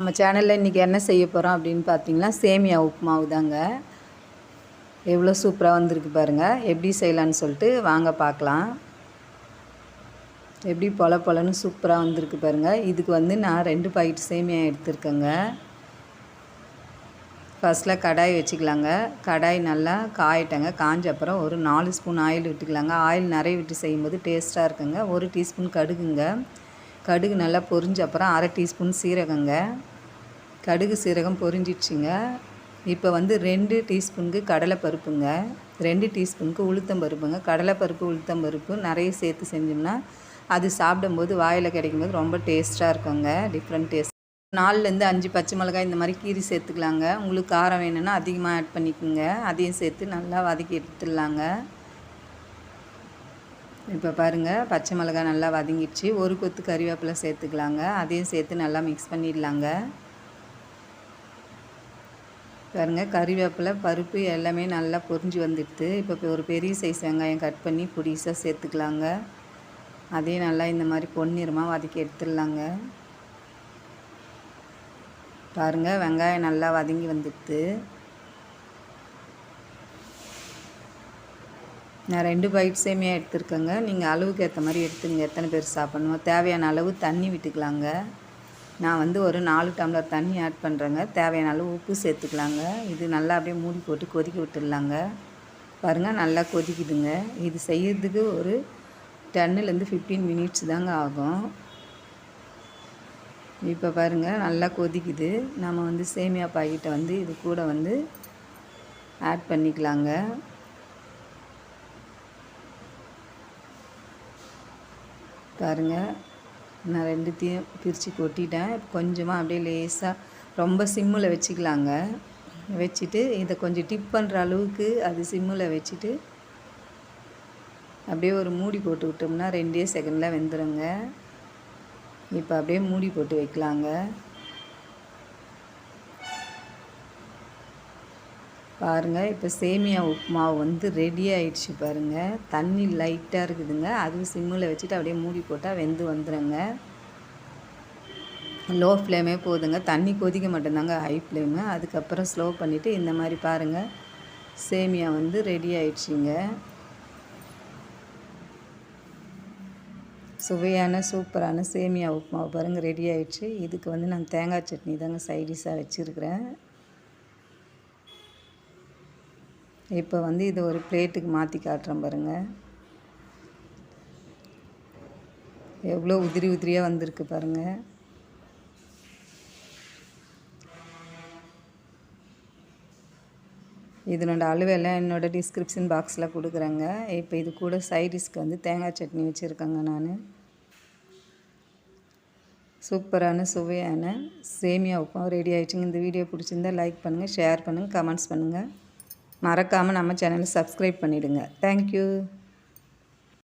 நம்ம சேனலில் இன்றைக்கி என்ன செய்ய போகிறோம் அப்படின்னு பார்த்தீங்கன்னா சேமியா உப்புமாவு தாங்க. எவ்வளோ சூப்பராக வந்திருக்கு பாருங்கள் எப்படி செய்யலான்னு சொல்லிட்டு வாங்க பார்க்கலாம் எப்படி பொல பொலன்னு சூப்பராக வந்திருக்கு பாருங்கள் இதுக்கு வந்து நான் ரெண்டு பாக்கெட் சேமியா எடுத்துருக்கேங்க. ஃபஸ்ட்டில் கடாய் வச்சுக்கலாங்க. கடாய் நல்லா காயிட்டங்க. காஞ்ச அப்புறம் ஒரு நாலு ஸ்பூன் ஆயில் விட்டுக்கலாங்க. ஆயில் நிறைய விட்டு செய்யும்போது டேஸ்ட்டாக இருக்குங்க. ஒரு டீஸ்பூன் கடுகுங்க. கடுகு நல்லா பொரிஞ்ச அப்புறம் அரை டீஸ்பூன் சீரகங்க. கடுகு சீரகம் பொரிஞ்சிடுச்சிங்க. இப்போ வந்து ரெண்டு டீஸ்பூனுக்கு கடலைப்பருப்புங்க. ரெண்டு டீஸ்பூனுக்கு உளுத்தம் பருப்புங்க கடலைப்பருப்பு உளுத்தம் பருப்பு நிறைய சேர்த்து செஞ்சோம்னா அது சாப்பிடும்போது வாயில் கிடைக்கும்போது ரொம்ப டேஸ்ட்டாக இருக்குங்க. டிஃப்ரெண்ட் டேஸ்ட் நாலுலேருந்து அஞ்சு பச்சை மிளகாய் இந்த மாதிரி கீரி சேர்த்துக்கலாங்க. உங்களுக்கு காரம் வேணும்னா அதிகமாக ஆட் பண்ணிக்கோங்க. அதையும் சேர்த்து நல்லா வதக்கி எடுத்துடலாங்க. இப்போ பாருங்கள் பச்சை மிளகாய் நல்லா வதங்கிடுச்சு. ஒரு கொத்து கறிவேப்பிலை சேர்த்துக்கலாங்க. அதையும் சேர்த்து நல்லா மிக்ஸ் பண்ணிடலாங்க. பாருங்கள் கறிவேப்பிலை பருப்பு எல்லாமே நல்லா பொரிஞ்சு வந்துடுது. இப்போ ஒரு பெரிய சைஸ் வெங்காயம் கட் பண்ணி பொடிசாக சேர்த்துக்கலாங்க. அதையும் நல்லா இந்த மாதிரி பொன்னிறமாக வதக்கி எடுத்துடலாங்க. பாருங்கள் வெங்காயம் நல்லா வதங்கி வந்துடுது. நான் ரெண்டு பைட் சேமியாக எடுத்துருக்கேங்க. நீங்கள் அளவுக்கு ஏற்ற மாதிரி எடுத்துங்க எத்தனை பேர் சாப்பிட்ணுமோ? தேவையான அளவு தண்ணி விட்டுக்கலாங்க. நான் வந்து ஒரு நாலு டம்ளர் தண்ணி ஆட் பண்ணுறேங்க தேவையான அளவு உப்பு சேர்த்துக்கலாங்க. இது நல்லா அப்படியே மூடி போட்டு கொதிக்க விட்டுடலாங்க. பாருங்கள் நல்லா கொதிக்குதுங்க. இது செய்யறதுக்கு ஒரு டென்னுலேருந்து ஃபிஃப்டீன் மினிட்ஸ் தாங்க ஆகும். இப்போ பாருங்கள் நல்லா கொதிக்குது. நம்ம வந்து சேமியா பாக்கெட்டை வந்து இது கூட வந்து ஆட் பண்ணிக்கலாங்க. பாருங்கள் நான் ரெண்டுத்தையும் பிரித்து கொட்டிட்டேன். கொஞ்சமாக அப்படியே லேசாக ரொம்ப சிம்மில் வச்சுக்கலாங்க. வச்சுட்டு இதை கொஞ்சம் டிப் பண்ணுற அளவுக்கு அது சிம்மில் வச்சுட்டு அப்படியே ஒரு மூடி போட்டு விட்டோம்னா ரெண்டே செகண்டில் வெந்துடுங்க இப்போ அப்படியே மூடி போட்டு வைக்கலாங்க. பாருங்கள் இப்போ சேமியா உப்புமாவு வந்து ரெடி ஆயிடுச்சு பாருங்கள் தண்ணி லைட்டாக இருக்குதுங்க. அதுவும் சிம்மில் வச்சுட்டு அப்படியே மூடி போட்டால் வெந்து வந்துடுங்க லோ ஃப்ளேமே போதுங்க. தண்ணி கொதிக்க மாட்டேந்தாங்க ஹை ஃப்ளேமு அதுக்கப்புறம் ஸ்லோ பண்ணிவிட்டு இந்த மாதிரி பாருங்கள் சேமியா வந்து ரெடி ஆயிடுச்சுங்க. சுவையான சூப்பரான சேமியா உப்புமாவை பாருங்கள் ரெடி ஆயிடுச்சு. இதுக்கு வந்து நான் தேங்காய் சட்னி தாங்க சைடிஷாக வச்சுருக்கிறேன். இப்போ வந்து இதை ஒரு பிளேட்டுக்கு மாற்றி காட்டுறேன் பாருங்கள் எவ்வளோ உதிரி உதிரியாக வந்திருக்கு பாருங்கள் இதனோட அளவெல்லாம் என்னோடய டிஸ்கிரிப்ஷன் பாக்ஸில் கொடுக்குறேங்க. இப்போ இது கூட சைடிஷ்க்கு வந்து தேங்காய் சட்னி வச்சுருக்கேங்க நான். சூப்பரான சுவையான சேமியா உப்பும் ரெடி ஆகிடுச்சுங்க இந்த வீடியோ பிடிச்சிருந்தால் லைக் பண்ணுங்கள் ஷேர் பண்ணுங்கள் கமெண்ட்ஸ் பண்ணுங்கள் மறக்காமல் நம்ம சேனலை சப்ஸ்கிரைப் பண்ணிவிடுங்க தேங்க்யூ